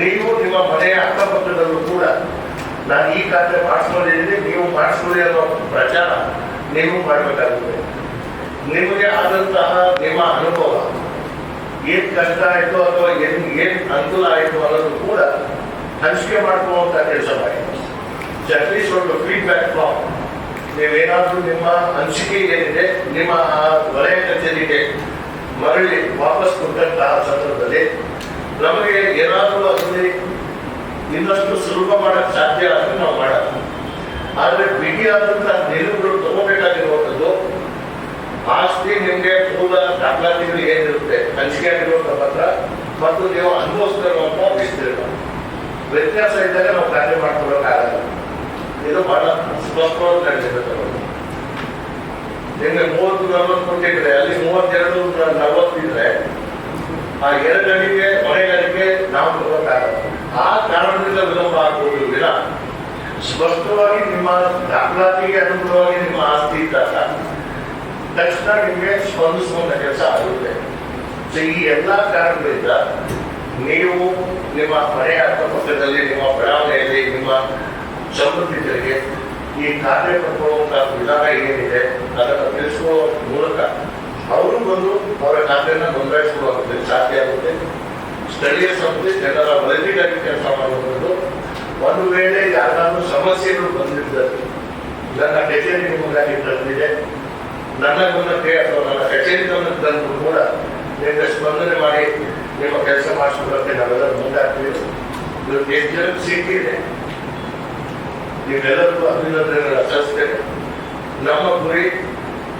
ನೀವು ನಿಮ್ಮ ಮನೆಯ ಅಕ್ಕಪಕ್ಕದಲ್ಲೂ ಕೂಡ ನಾನು ಈ ಖಾತೆ ಮಾಡಿಸ್ಕೊಂಡಿದ್ದೀನಿ ನೀವು ಮಾಡಿಸ್ಕೊಳ್ಳಿ ಅನ್ನೋ ಪ್ರಚಾರ ನೀವು ಮಾಡಬೇಕಾಗುತ್ತೆ. ನಿಮಗೆ ಆದಂತಹ ನಿಮ್ಮ ಅನುಭವ, ಏನ್ ಕಷ್ಟ ಆಯಿತು ಅಥವಾ ಏನ್ ಏನ್ ಅನುಕೂಲ ಆಯಿತು ಅನ್ನೋದು ಕೂಡ ಹಂಚಿಕೆ ಮಾಡ್ಕೊಳ್ಳುವಂತ ಕೆಲಸ ಮಾಡಿ. ಅಟ್ಲೀಸ್ಟ್ ಒಂದು ಫೀಡ್ಬ್ಯಾಕ್ ಫಾರ್ಮ್ ನೀವೇನಾದ್ರೂ ನಿಮ್ಮ ಹಂಚಿಕೆ ಏನಿದೆ, ನಿಮ್ಮ ವಲಯ ಕಚೇರಿಗೆ ಮರಳಿ ವಾಪಸ್ ಕೊಟ್ಟಂತಹ ಸಂದರ್ಭದಲ್ಲಿ ನಮಗೆ ಏನಾದರೂ ಅದರಲ್ಲಿ ಇನ್ನಷ್ಟು ಸುಲಭ ಮಾಡಕ್ ಸಾಧ್ಯ ಅಂತ ನಾವು ಮಾಡೋಣ ಆದ್ರೆ ಬಿಗಿಯಾದಂತಹ ನಿಲುವುಗಳು ತಗೋಬೇಕಾಗಿರುವಂಥದ್ದು, ಆಸ್ತಿ ನಿಮಗೆ ಮೂಲ ದಾಖಲಾತಿಗಳು ಏನಿರುತ್ತೆ ಹಂಚಿಕೆ ಆಗಿರುವಂತ ಪತ್ರ ಮತ್ತು ನೀವು ಅನುಭವಿಸ್ತಿರುವಂತ ವಿಸ್ತೀರ್ಣ. ವ್ಯತ್ಯಾಸ ಇದ್ದಾಗ ನಾವು ಕಾರ್ಯ ಮಾಡ್ಕೊಳಕ್ಕಾಗಲ್ಲ. ಇದು ಬಹಳ ಸ್ಪಷ್ಟವಾಗಿ ನಡೆದಿರುತ್ತೆ ನಿಮಗೆ ಮೂವತ್ತು ನಲವತ್ತು ಕೊಟ್ಟಿದ್ರೆ ಅಲ್ಲಿ ಮೂವತ್ತು ನಲವತ್ತಿದ್ರೆ ಆ ಎರಡು ಅಡಿಗೆ ಮನೆಗಳಿಗೆ ನಾವು ಕೊಡೋಕ್ಕಾಗಲ್ಲ ಆ ಕಾರಣದಿಂದ ವಿಳಂಬ ಆಗ್ಬೋದು ವಿನ ಸ್ಪಷ್ಟವಾಗಿ ನಿಮ್ಮ ದಾಖಲಾತಿಗೆ ಅನುಗುಣವಾಗಿ ನಿಮ್ಮ ಆಸ್ತಿ ಇದ್ದಾಗ ತಕ್ಷಣ ನಿಮಗೆ ಸ್ಪಂದಿಸುವಂತ ಕೆಲಸ ಆಗುತ್ತೆ. ಈ ಎಲ್ಲ ಕಾರಣಗಳಿಂದ ನೀವು ನಿಮ್ಮ ಮನೆಯ ಅಕ್ಕಪಕ್ಕದಲ್ಲಿ, ನಿಮ್ಮ ಬಡಾವಣೆಯಲ್ಲಿ ನಿಮ್ಮ ಸಮೃದ್ಧಿಗಳಿಗೆ ಈ ಪಡ್ಕೊಳ್ಳುವಂತ ವಿಧಾನ ಏನಿದೆ ಅವರು ಬಂದು ಅವರ ಖಾತೆಯನ್ನು ನೋಂದಾಯಿಸಿಕೊಳ್ಳುವಂಥದ್ದು ಸಾಧ್ಯ ಆಗುತ್ತೆ. ಸ್ಥಳೀಯ ಸಂಸ್ಥೆ, ಜನರ ವರದಿಗಾಗಿ ಕೆಲಸ ಮಾಡುವಂಥದ್ದು. ಒಂದು ವೇಳೆ ಯಾರಾದ್ರೂ ಸಮಸ್ಯೆಗಳು ಬಂದಿದ್ದಾರೆ, ನನ್ನ ಕಚೇರಿ ನಿಮಗಾಗಿ ತಂದಿದೆ. ನನ್ನ ಗಮನಕ್ಕೆ ಅಥವಾ ನನ್ನ ಕಚೇರಿ ಗಮನಕ್ಕೆ ಕೂಡ ನಿಮಗೆ ಸ್ಪಂದನೆ ಮಾಡಿ ನಿಮ್ಮ ಕೆಲಸ ಮಾಡಿಸ್ಕೊಳ್ಳೋಕೆ ನಾವೆಲ್ಲ ಮುಂದಾಗ್ತೀವಿ. ಇವತ್ತು ಎಷ್ಟು ಜನ ಸಿಕ್ಕಿದೆ ನೀವೆಲ್ಲರಿಗೂ ಅಭಿನಂದನೆಗಳನ್ನು ಸಲ್ಲಿಸ್ತೇನೆ ನಮ್ಮ ಗುರಿ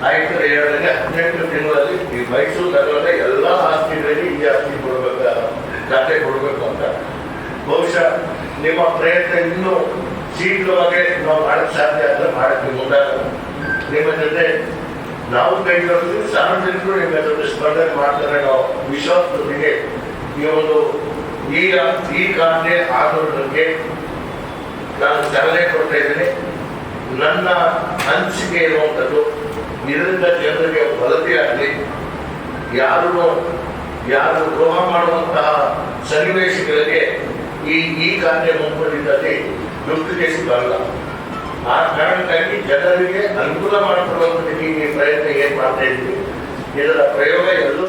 ಆಯ್ತು ಏಳರಿಂದ ಹದಿನೆಂಟು ತಿಂಗಳಲ್ಲಿ ಈ ಮೈಸೂರು ನಗರದ ಎಲ್ಲ ಆಸ್ತಿಗಳಲ್ಲಿ ಈ ಆಸ್ತಿ ಕೊಡಬೇಕ, ಖಾತೆ ಕೊಡಬೇಕು ಅಂತ. ಬಹುಶಃ ನಿಮ್ಮ ಪ್ರಯತ್ನ ಇನ್ನೂ ಶೀಘ್ರವಾಗಿ ನಾವು ಮಾಡಕ್ ಸಾಧ್ಯ ಆದರೆ ಮಾಡಕ್ಕೆ ಮುಂದಾಗ ನಿಮ್ಮ ಜೊತೆ ನಾವು ಕೈ ಜೋಡಿಸಿ ಸಾರ್ವಜನಿಕರು ನಿಮ್ಮ ಜೊತೆ ಸ್ಪರ್ಧೆ ಮಾಡ್ತಾರೆ ನಾವು ವಿಶ್ವಾಸದೊಂದಿಗೆ ಈ ಒಂದು ಈಗ ಈ ಖಾತೆ ಆಗೋದಕ್ಕೆ ನಾನು ಸಲಹೆ ಕೊಡ್ತಾ ಇದ್ದೀನಿ. ನನ್ನ ಅನಿಸಿಕೆ ಇರುವಂಥದ್ದು ಯಾರು ಯಾರು ದ್ರೋಹ ಮಾಡುವಂತಹ ಸನ್ನಿವೇಶಗಳಿಗೆ ಈ ಈ ಕಾರ್ಯ ಮುಂಪಡಿದಲ್ಲಿ ದುರ್ಗೇಶ್ ಬರಲ್ಲ ಆ ಕಾರಣಕ್ಕಾಗಿ ಜನರಿಗೆ ಅನುಕೂಲ ಮಾಡಿಕೊಳ್ಳುವಂಥ ಈ ಪ್ರಯತ್ನ ಏನು ಮಾಡ್ತಾ ಇದ್ವಿ ಇದರ ಪ್ರಯೋಗ ಎಲ್ಲರೂ